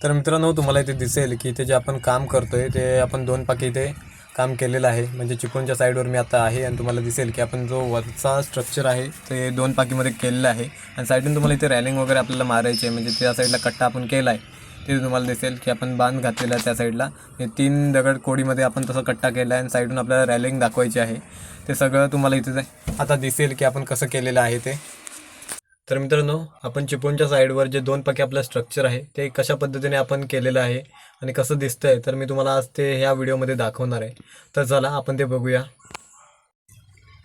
तर मित्रांनो तुम्हाला इथे दिसेल की इथे जे आपण काम करतोय ते आपण दोन पाकी इथे काम केलेलं आहे. म्हणजे चिपळूणच्या साईडवर मी आता आहे आणि तुम्हाला दिसेल की आपण जो वरचा स्ट्रक्चर आहे ते दोन पाकीमध्ये केलेलं आहे. आणि साईडून तुम्हाला इथे रॅलिंग वगैरे आपल्याला मारायची आहे. म्हणजे त्या साईडला कट्टा आपण केला आहे ते तुम्हाला दिसेल की आपण बांध घातलेला आहे त्या साईडला हे तीन दगड कोडीमध्ये आपण तसं कट्टा केला आहे आणि साईडून आपल्याला रॅलिंग दाखवायची आहे. ते सगळं तुम्हाला इथे आता दिसेल की आपण कसं केलेलं आहे ते. तर मित्रांनो आपण चिपळूणच्या साईडवर जे दोन पाकी आपलं स्ट्रक्चर आहे ते कशा पद्धतीने आपण केलेलं आहे आणि कसं दिसतं आहे तर मी तुम्हाला आज ते ह्या व्हिडिओमध्ये दाखवणार आहे. तर चला आपण ते बघूया.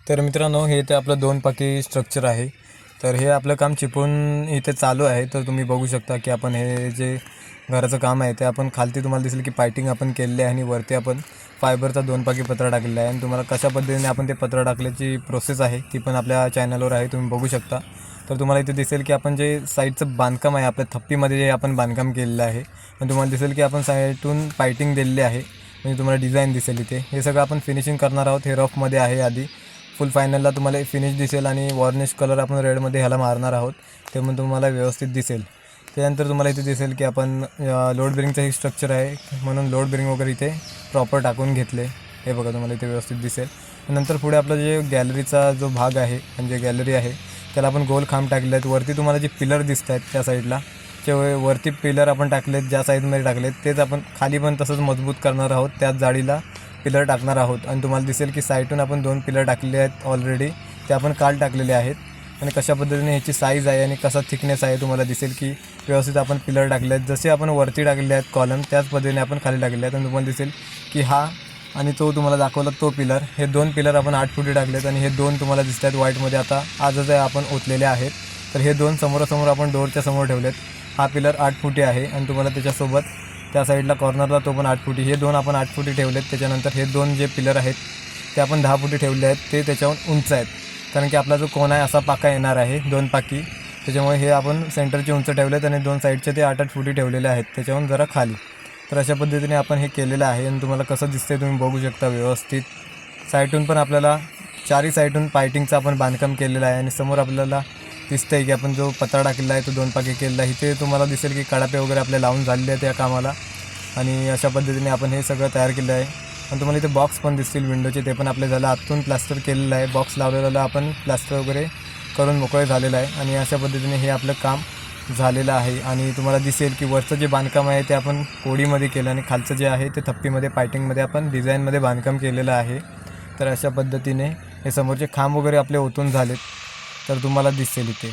तर मित्रांनो हे ते आपलं दोन पाकी स्ट्रक्चर आहे. तर हे आपलं काम चिपळूण इथे चालू आहे तर तुम्ही बघू शकता की आपण हे जे घराचं काम आहे ते आपण खालती तुम्हाला दिसेल की पायटिंग आपण केलेली आहे आणि वरती आपण फायबरचा दोन पाकी पत्रा टाकलेला आहे. आणि तुम्हाला कशा पद्धतीने आपण ते पत्र टाकल्याची प्रोसेस आहे ती पण आपल्या चॅनलवर आहे तुम्ही बघू शकता. तर तुम्हाला इथे दिसेल की आपण जे साईडचं बांधकाम आहे आपल्या थप्पीमध्ये जे आपण बांधकाम केलेलं आहे आणि तुम्हाला दिसेल की आपण साईडून पायटिंग दिलेली आहे. म्हणजे तुम्हाला डिझाईन दिसेल इथे. हे सगळं आपण फिनिशिंग करणार आहोत हे रफमध्ये आहे आधी. फुल फायनलला तुम्हाला फिनिश दिसेल आणि वॉर्निश कलर आपण रेडमध्ये ह्याला मारणार आहोत. ते पण तुम्हाला व्यवस्थित दिसेल. त्यानंतर तुम्हाला इथे दिसेल की आपण लोड बिरिंगचं हे स्ट्रक्चर आहे. म्हणून लोड बिरिंग वगैरे इथे प्रॉपर टाकून घेतले. हे बघा तुम्हाला इथे व्यवस्थित दिसेल. नंतर पुढे आपलं जे गॅलरीचा जो भाग आहे म्हणजे गॅलरी आहे त्याला आपण गोल खांब टाकले आहेत वरती तुम्हाला जे पिलर दिसत आहेत त्या साईडला ते वरती पिलर आपण टाकलेत ज्या साईजमध्ये टाकलेत तेच आपण खाली पण तसंच मजबूत करणार आहोत. त्याच जाळीला पिलर टाकणार आहोत. आणि तुम्हाला दिसेल की साईडून आपण दोन पिलर टाकलेले आहेत ऑलरेडी ते आपण काल टाकलेले आहेत. आणि कशा पद्धतीने ह्याची साईज आहे आणि कसा थिकनेस आहे तुम्हाला दिसेल की व्यवस्थित आपण पिलर टाकले आहेत जसे आपण वरती टाकलेले आहेत कॉलम त्याच पद्धतीने आपण खाली टाकले आहेत. आणि तुम्हाला दिसेल की हा आणि तो तुम्हाला दाखवला तो पिलर. हे दोन पिलर आपण आठ फुटी टाकलेत आणि हे दोन तुम्हाला दिसत आहेत व्हाईटमध्ये आता आजच आपण ओतलेले आहेत. तर हे दोन समोरासमोर आपण डोअरच्या समोर ठेवलेत. हा पिलर आठ फुटी आहे आणि तुम्हाला त्याच्यासोबत त्या साईडला कॉर्नरला तो पण आठ फुटी. हे दोन आपण आठ फुटी ठेवलेत. त्याच्यानंतर हे दोन जे पिलर आहेत ते आपण दहा फुटी ठेवले आहेत. ते त्याच्याहून उंच आहेत. कारण की आपला जो कोण आहे असा पाका येणार आहे दोन पाकी. त्याच्यामुळे हे आपण सेंटरचे उंच ठेवलेत आणि दोन साईडचे ते आठ आठ फुटी ठेवलेले आहेत. त्याच्याहून जरा खाली. तर अशा पद्धतीने आपण हे केलेलं आहे. आणि तुम्हाला कसं दिसतंय तुम्ही बघू शकता व्यवस्थित. साईटून पण आपल्याला चारही साईटून पायटिंगचं आपण बांधकाम केलेलं आहे. आणि समोर आपल्याला दिसतंय की आपण जो पत्रा टाकलेला आहे तो दोन पाके केलेला आहे. इथे तुम्हाला दिसेल की कडापे वगैरे आपले लावून झालेले आहेत या कामाला. आणि अशा पद्धतीने आपण हे सगळं तयार केलं आहे. आणि तुम्हाला इथे बॉक्स पण दिसतील विंडोचे. ते पण आपले झालं. आतून प्लास्टर केलेलं आहे. बॉक्स लावलेलं आपण प्लास्टर वगैरे करून मोकळे झालेलं आहे. आणि अशा पद्धतीने हे आपलं काम झालेलं आहे आणि तुम्हाला दिसेल की वरचं जे बांधकाम आहे ते आपण कोडीमध्ये केलं आणि खालचं जे आहे ते थप्पीमध्ये पायटिंगमध्ये आपण डिझाईनमध्ये बांधकाम केलेलं आहे. तर अशा पद्धतीने हे समोरचे खांब वगैरे आपले ओतून झालेत तर तुम्हाला दिसेल इथे.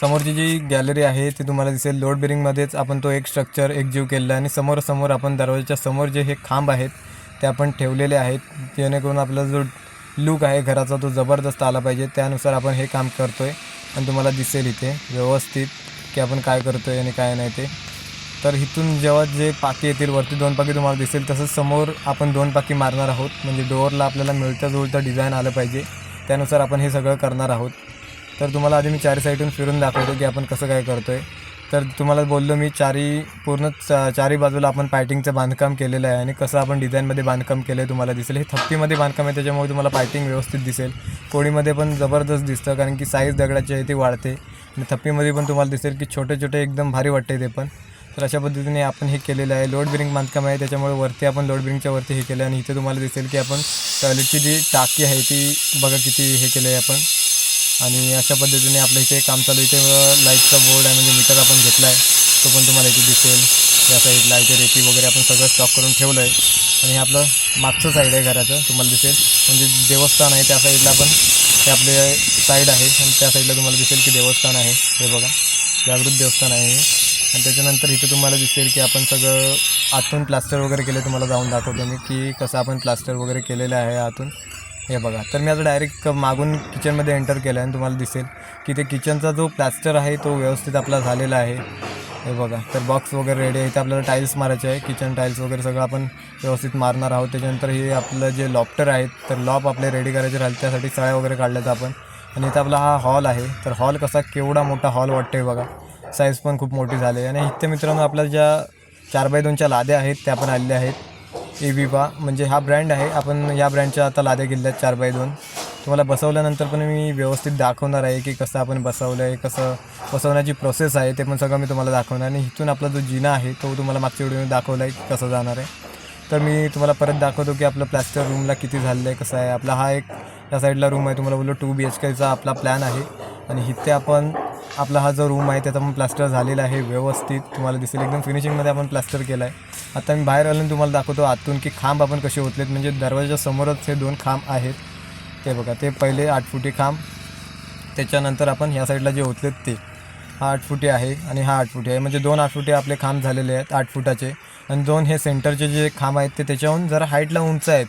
समोरची जी गॅलरी आहे ती तुम्हाला दिसेल. लोड बेरिंगमध्येच आपण तो एक स्ट्रक्चर एकजीव केलेला आहे आणि समोरासमोर आपण दरवाजाच्या समोर जे हे खांब आहेत ते आपण ठेवलेले आहेत जेणेकरून आपला जो लुक आहे घराचा तो जबरदस्त आला पाहिजे. त्यानुसार आपण हे काम करतो आहे आणि तुम्हाला दिसेल इथे व्यवस्थित की आपण काय करतो आहे आणि काय नाही ते. तर इथून जेव्हा जे पाकी येतील वरती दोन पाकी तुम्हाला दिसेल तसंच समोर आपण दोन पाकी मारणार आहोत. म्हणजे डोअरला आपल्याला मिळता जुळतं डिझाईन आलं पाहिजे. त्यानुसार आपण हे सगळं करणार आहोत. तर तुम्हाला आधी मी चारी साईडून फिरून दाखवतो की आपण कसं काय करतो आहे तर तुम्हाला बोललो मी चारी पूर्ण चा चारी बाजूला आपण पायटिंगचं बांधकाम केलेलं आहे आणि कसं आपण डिझाईनमध्ये बांधकाम केलं आहे तुम्हाला दिसेल. हे थप्पीमध्ये बांधकाम आहे त्याच्यामुळे तुम्हाला पायटिंग व्यवस्थित दिसेल. कोळीमध्ये पण जबरदस्त दिसतं कारण की साईज दगडाची आहे ती वाढते. आणि थप्पीमध्ये पण तुम्हाला दिसेल की छोटे छोटे एकदम भारी वाटते ते पण. तर अशा पद्धतीने आपण हे केलेलं आहे. लोड बिरिंग बांधकाम आहे त्याच्यामुळे वरती आपण लोड बिरिंगच्या वरती हे केलं आहे. आणि इथे तुम्हाला दिसेल की आपण टॉयलेटची जी टाकी आहे ती बघा किती हे केलं आहे आपण. आणि अशा पद्धतीने आपलं इथे काम चालू इथे लाईटचा बोर्ड आहे म्हणजे मीटर आपण घेतला आहे तो पण तुम्हाला इथे दिसेल. या साईडला इथे रेती वगैरे आपण सगळं स्टॉक करून ठेवलं आहे आणि हे आपलं मागचं साईड आहे घराचं तुम्हाला दिसेल. म्हणजे देवस्थान आहे त्या साईडला पण हे आपले साईड आहे. आणि त्या साईडला तुम्हाला दिसेल की देवस्थान आहे. हे बघा. जागृत देवस्थान आहे आणि त्याच्यानंतर इथे तुम्हाला दिसेल की आपण सगळं आतून प्लास्टर वगैरे केलं तुम्हाला जाऊन दाखवतो मी की कसं आपण प्लास्टर वगैरे केलेलं आहे आतून. हे बघा. तर मी आता डायरेक्ट मागून किचनमध्ये एंटर केलं आहे आणि तुम्हाला दिसेल की ते किचनचा जो प्लास्टर आहे तो व्यवस्थित आपला झालेला आहे. हे बघा. तर बॉक्स वगैरे रेडी आहे. इथे आपल्याला टाईल्स मारायचे आहे. किचन टाईल्स वगैरे सगळं आपण व्यवस्थित मारणार आहोत. त्याच्यानंतर हे आपलं जे लॉफ्टर आहेत तर लॉप आपले रेडी करायचे राहिले. त्यासाठी सळ्या वगैरे काढल्यात आपण. आणि इथं आपला हा हॉल आहे. तर हॉल कसा केवढा मोठा हॉल वाटतोय बघा. साईज पण खूप मोठी झाली आहे. आणि इथे मित्रांनो आपल्या ज्या चार बाय दोनच्या लाद्या आहेत त्या पण आलेल्या आहेत. ए एविवा म्हणजे हा ब्रँड आहे. आपण या ब्रँडच्या आता लाद्या गेले आहेत चार बाय दोन. तुम्हाला बसवल्यानंतर पण मी व्यवस्थित दाखवणार आहे की कसं आपण बसवलं आहे कसं बसवण्याची प्रोसेस आहे ते पण सगळं मी तुम्हाला दाखवणार आणि इथून आपला जो जिना आहे तो तुम्हाला मागच्या व्हिडिओमध्ये दाखवला आहे की कसं जाणार आहे. तर मी तुम्हाला परत दाखवतो की आपलं प्लॅस्टर रूमला किती झालेलं आहे कसं आहे. आपला हा एक या साईडला रूम आहे. तुम्हाला बोललो टू बी एच केचा आपला प्लॅन आहे. आणि इथे आपण आपला हा जो रूम आहे त्याचा पण प्लास्टर झालेला आहे व्यवस्थित. तुम्हाला दिसेल एकदम फिनिशिंगमध्ये आपण प्लास्टर केला आहे आता मी बाहेर आलो तुम्हाला दाखवतो आतून की खांब आपण कसे ओतलेत. म्हणजे दरवाजाच्या समोरच हे दोन खांब आहेत. ते बघा ते पहिले आठ फुटी खांब त्याच्यानंतर आपण ह्या साईडला जे ओतलेत ते. हा आठ फुटी आहे आणि हा आठ फुटी आहे. म्हणजे दोन आठ फुटी आपले खांब झालेले आहेत आठ फुटाचे आणि दोन हे सेंटरचे जे खांब आहेत ते त्याच्याहून जरा हाईटला उंच आहेत.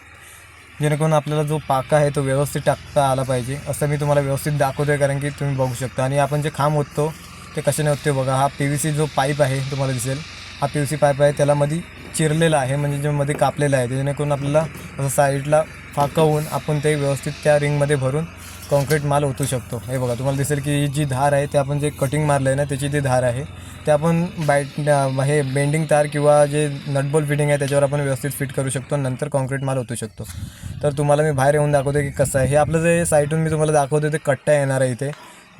जेणेकरून आपल्याला जो पाका आहे तो व्यवस्थित टाकता आला पाहिजे असं मी तुम्हाला व्यवस्थित दाखवतो आहे कारण की तुम्ही बघू शकता. आणि आपण जे खांब ओततो ते कशाने ओततो बघा. हा पी व्ही सी जो पाईप आहे तुम्हाला दिसेल. हा पी यू सी पाईप आहे त्याला मध्ये चिरलेला आहे म्हणजे जे मध्ये कापलेला आहे. जेणेकरून आपल्याला असं साईडला फाकवून आपण ते व्यवस्थित त्या रिंगमध्ये भरून कॉन्क्रीट माल ओतू शकतो. हे बघा तुम्हाला दिसेल की ही जी धार आहे ते आपण जे कटिंग मारलं आहे ना त्याची जी धार आहे ते आपण बाईट हे बेंडिंग तार किंवा जे नटबोल फिटिंग आहे त्याच्यावर आपण व्यवस्थित फिट करू शकतो नंतर कॉन्क्रीट माल ओतू शकतो. तर तुम्हाला मी बाहेर येऊन दाखवतो की कसं आहे. हे आपलं जे साईटून मी तुम्हाला दाखवतो ते कट्टा येणार आहे इथे.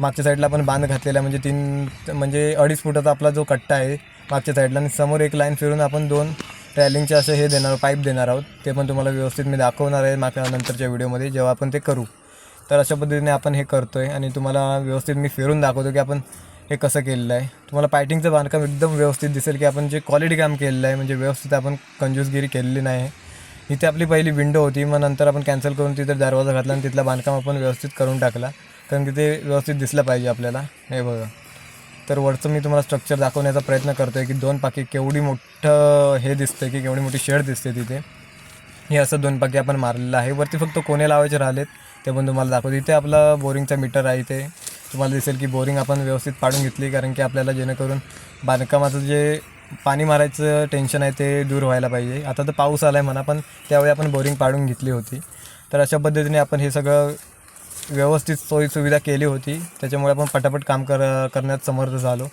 मागच्या साईडला आपण बांध घातलेला आहे म्हणजे तीन म्हणजे अडीच फुटाचा आपला जो कट्टा आहे मागच्या साईडला आणि समोर एक लाईन फिरून आपण दोन ट्रॅलिंगचे असे हे देणार पाईप देणार आहोत. ते पण तुम्हाला व्यवस्थित मी दाखवणार आहे मागच्या नंतरच्या व्हिडिओमध्ये जेव्हा आपण ते करू. तर अशा पद्धतीने आपण हे करतो आहे आणि तुम्हाला व्यवस्थित मी फिरून दाखवतो की आपण हे कसं केलेलं आहे. तुम्हाला पायटिंगचं बांधकाम एकदम व्यवस्थित दिसेल की आपण जे क्वालिटी काम केलेलं आहे म्हणजे व्यवस्थित आपण कंजूसगिरी केलेली नाही आहे. इथे आपली पहिली विंडो होती. मग नंतर आपण कॅन्सल करून तिथे दरवाजा घातला आणि तिथला बांधकाम आपण व्यवस्थित करून टाकला. कारण की ते व्यवस्थित दिसलं पाहिजे आपल्याला. हे बघा. तर वरचं मी तुम्हाला स्ट्रक्चर दाखवण्याचा प्रयत्न करतो आहे की दोन पाकी केवढी मोठं हे दिसतं की केवढी मोठी शेड दिसते तिथे. हे असं दोन पाकी आपण मारलेलं आहे. वरती फक्त कोणे लावायचे राहिलेत. ते पण तुम्हाला दाखवतो. इथे आपला बोरिंगचा मीटर आहे इथे. तुम्हाला दिसेल की बोरिंग आपण व्यवस्थित पाडून घेतली. कारण की आपल्याला जेणेकरून बांधकामाचं जे पाणी मारायचं टेन्शन आहे ते दूर व्हायला पाहिजे. आता तर पाऊस आला आहे म्हणा पण त्यावेळी आपण बोरिंग पाडून घेतली होती. तर अशा पद्धतीने आपण हे सगळं व्यवस्थित सोयीसुविधा केली होती. त्याच्यामुळे आपण पटापट काम कर करण्यात समर्थ झालो.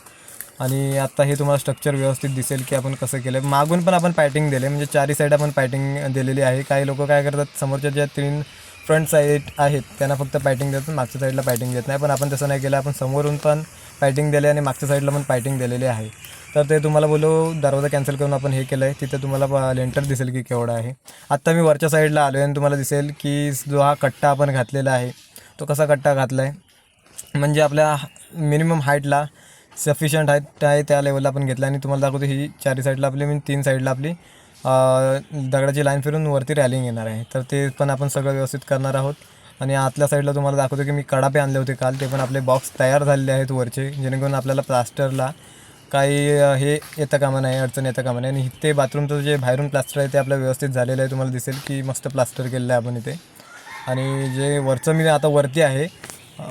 आणि आत्ता हे तुम्हाला स्ट्रक्चर व्यवस्थित दिसेल की आपण कसं केलं मागून पण आपण पॅटिंग दिले म्हणजे चारी साईड आपण पॅटिंग दिलेली आहे. काही लोक काय करतात समोरच्या ज्या तीन फ्रंट साईड आहेत त्यांना फक्त पॅटिंग देतात मागच्या साईडला पॅटिंग देत नाही. पण आपण तसं नाही केलं आपण समोरून पण पॅटिंग दिले आणि मागच्या साईडला पण पॅटिंग दिलेली आहे. तर ते तुम्हाला बोलो दरवाजा कॅन्सल करून आपण हे केलं आहे तिथे तुम्हाला लेंटर दिसेल की केवढा आहे. आत्ता मी वरच्या साईडला आलो आहे आणि तुम्हाला दिसेल की जो हा कट्टा आपण घातलेला आहे तो कसा कट्टा घातला आहे म्हणजे आपल्या मिनिमम हाईटला सफिशियंट हाईट आहे त्या लेवलला आपण घेतला आणि तुम्हाला दाखवतो ही चारी साईडला आपली म्हणजे तीन साईडला आपली दगडाची लाईन फिरून वरती रॅलिंग येणार आहे. तर ते पण आपण सगळं व्यवस्थित करणार आहोत. आणि आतल्या साईडला तुम्हाला दाखवतो की मी कडापे आणले होते काल. ते पण आपले बॉक्स तयार झालेले आहेत वरचे जेणेकरून आपल्याला प्लास्टरला काही हे येतं कामा नाही अडचण येतं कामा नाही. आणि ते बाथरूमचं जे बाहेरून प्लास्टर आहे ते आपलं व्यवस्थित झालेलं आहे तुम्हाला दिसेल की मस्त प्लास्टर केलेलं आहे आपण इथे. आणि जे वरचं मी आता वरती आहे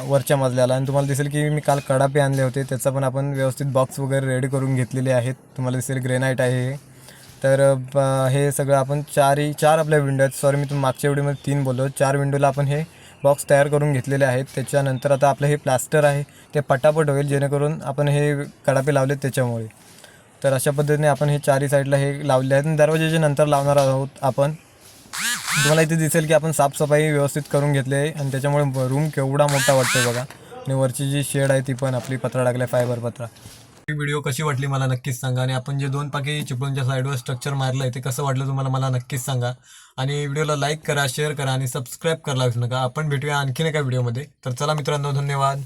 वरच्या मजल्याला आणि तुम्हाला दिसेल की मी काल कडापे आणले होते त्याचा पण आपण व्यवस्थित बॉक्स वगैरे रेडी करून घेतलेले आहेत. तुम्हाला दिसेल ग्रेनाईट आहे हे. तर ब- हे सगळं आपण चारही चार आपल्या विंडो आहेत. सॉरी मी तुम्ही मागच्या व्हिडिओमध्ये तीन बोललो. चार विंडोला आपण हे बॉक्स तयार करून घेतलेले आहेत. त्याच्यानंतर आता आपलं हे प्लास्टर आहे ते पटापट होईल जेणेकरून आपण हे कडापे लावलेत त्याच्यामुळे. तर अशा पद्धतीने आपण हे चारही साईडला हे लावले आहेत. आणि दरवाजाचे नंतर लावणार आहोत आपण. तुम्हाला इथे दिसेल की आपण साफसफाई व्यवस्थित करून घेतली आहे. आणि त्याच्यामुळे रूम केवढा मोठा वाटतो बघा. आणि वरची जी शेड आहे ती पण आपली पत्रा टाकल्या फायबर पत्रा. ही व्हिडिओ कशी वाटली मला नक्कीच सांगा. आणि आपण जे दोन पाकी चिपळूणच्या साईडवर स्ट्रक्चर मारलं आहे ते कसं वाटलं तुम्हाला मला नक्कीच सांगा. आणि व्हिडिओला लाईक करा शेअर करा आणि सबस्क्राईब करायला विसरू नका. आपण भेटूया आणखीन एका व्हिडिओमध्ये तर चला मित्रांनो धन्यवाद.